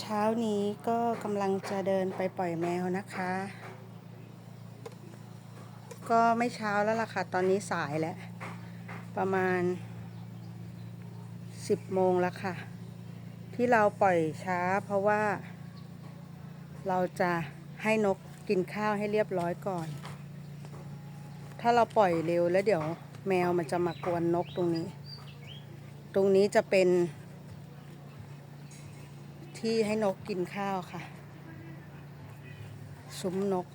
เช้านี้ก็กำลังจะเดินไปปล่อยแมวนะคะ ก็ไม่เช้าแล้วล่ะค่ะ ตอนนี้สายแล้ว ประมาณ 10โมงแล้วค่ะ ที่เราปล่อยช้าเพราะว่า เราจะให้นกกินข้าวให้เรียบร้อยก่อน ถ้าเราปล่อยเร็วแล้วเดี๋ยวแมวมันจะมากวนนกตรงนี้ ตรงนี้จะเป็น ที่ให้นกกินข้าวค่ะ ซุ้มนก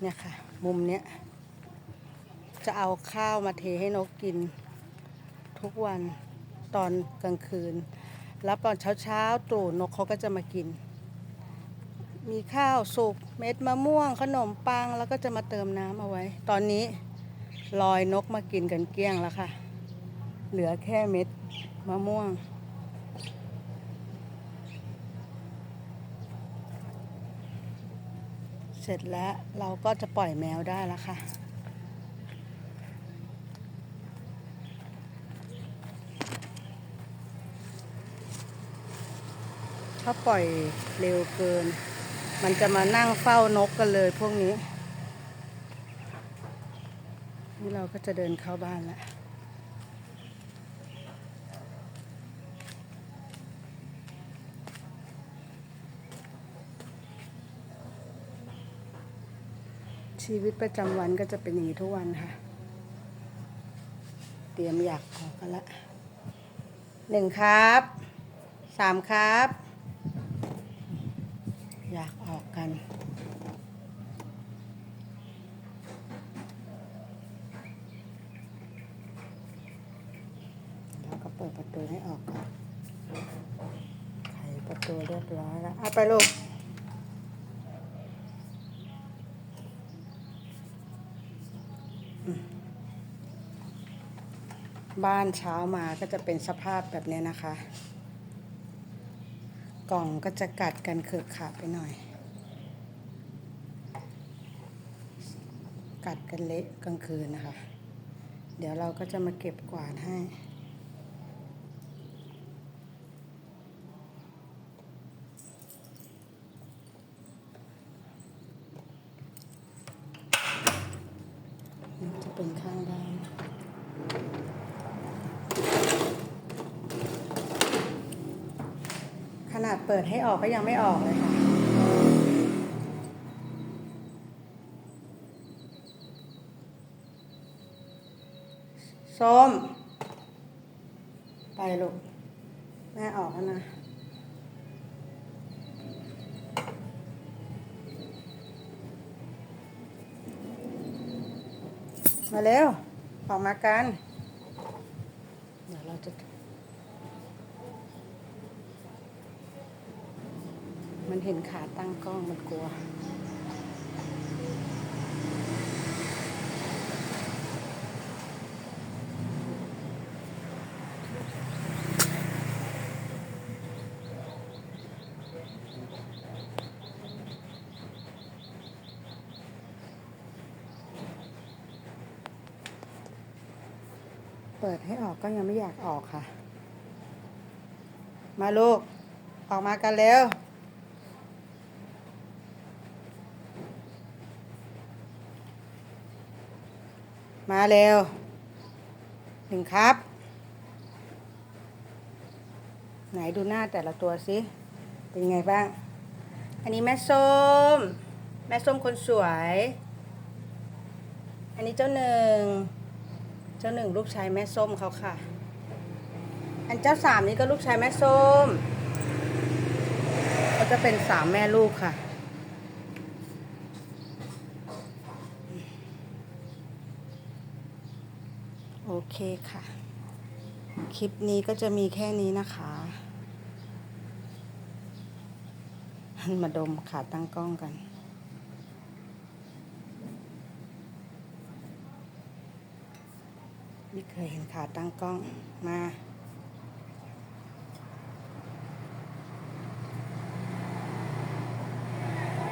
เนี่ยค่ะ มุมเนี้ย จะเอาข้าวมาเทให้นกกิน ทุกวันตอนกลางคืน แล้วตอนเช้าๆตรู่นกเขาก็จะมากิน มีข้าวสุกเม็ดมะม่วงขนมปังแล้วก็จะมาเติมน้ำเอาไว้ ตอนนี้ลอยนกมากินกันเกลี้ยงแล้วค่ะ เหลือแค่เม็ดมะม่วง เสร็จแล้วเราก็จะปล่อยแมวได้แล้วค่ะ ถ้าปล่อยเร็วเกิน มันจะมานั่งเฝ้านกกันเลยพวกนี้ นี่เราก็จะเดินเข้าบ้านแล้ว ชีวิตประจำวันก็จะเป็นอย่างนี้ทุกวันค่ะ เตรียมอยากออกกันละหนึ่งครับสามครับ อยากออกกันแล้วก็เปิดประตูให้ออกก่อนไขประตูเรียบร้อยแล้วเอาไปลูก บ้านเช้ามาก็จะเป็นสภาพแบบนี้นะคะ กล่องก็จะกัดกันเขือะขาไปหน่อย กัดกันเละกลางคืนนะคะ เดี๋ยวเราก็จะมาเก็บกวาดให้ นี่จะเป็นข้างบ้าน ขนา ดเปิดให้ออกก็ยังไม่ออกเลยค่ะ ส้ม ไปลูก แม่ออกแล้วนะมาเร็ว ออกมากัน เดี๋ยวเราจะ มันเห็นขาตั้งกล้องมันกลัว เปิดให้ออกก็ยังไม่อยากออกค่ะ มาลูก ออกมากันเร็ว มาเร็วหนึ่งครับ ไหนดูหน้าแต่ละตัวสิ เป็นไงบ้าง อันนี้แม่ส้ม แม่ส้มคนสวย อันนี้เจ้าหนึ่ง เจ้าหนึ่งลูกชายแม่ส้มเขาค่ะ อันเจ้าสามนี่ก็ลูกชายแม่ส้ม เขาจะเป็นสามแม่ลูกค่ะ โอเคค่ะ คลิปนี้ก็จะมีแค่นี้นะคะ มาดมขาตั้งกล้องกันไม่เคยเห็นขาตั้งกล้องมา